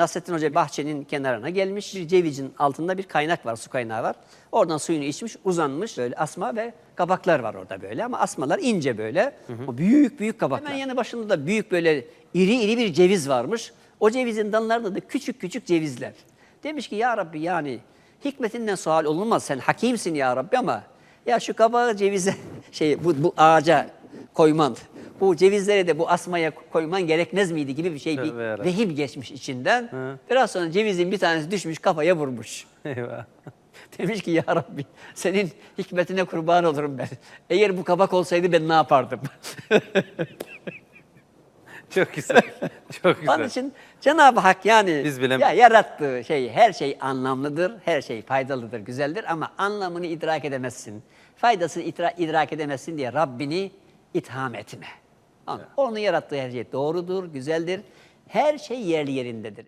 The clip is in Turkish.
Nasrettin Hoca bahçenin kenarına gelmiş. Bir cevizin altında bir kaynak var, su kaynağı var. Oradan suyunu içmiş, uzanmış. Böyle asma ve kabaklar var orada böyle ama asmalar ince böyle. O büyük büyük kabaklar. Hemen yanı başında da büyük böyle iri iri bir ceviz varmış. O cevizin dallarında da küçük küçük cevizler. Demiş ki ya Rabbi yani hikmetinden sual olunmaz. Sen hakimsin ya Rabbi ama ya şu kabağı cevize şey bu, bu ağaca koyman, bu cevizleri de bu asmaya koyman gerekmez miydi gibi bir şey bir Tövbe vehim geçmiş içinden. Biraz sonra cevizin bir tanesi düşmüş kafaya vurmuş. Eyvah. Demiş ki ya Rabbi senin hikmetine kurban olurum ben. Eğer bu kabak olsaydı ben ne yapardım? Çok güzel. Çok Onun güzel. için Cenab-ı Hak yani Biz bilem- ya yarattığı şey her şey anlamlıdır, her şey faydalıdır, güzeldir ama anlamını idrak edemezsin. Faydasını idra- idrak edemezsin diye Rabbini itham etme. Onun yarattığı her şey doğrudur, güzeldir. Her şey yerli yerindedir.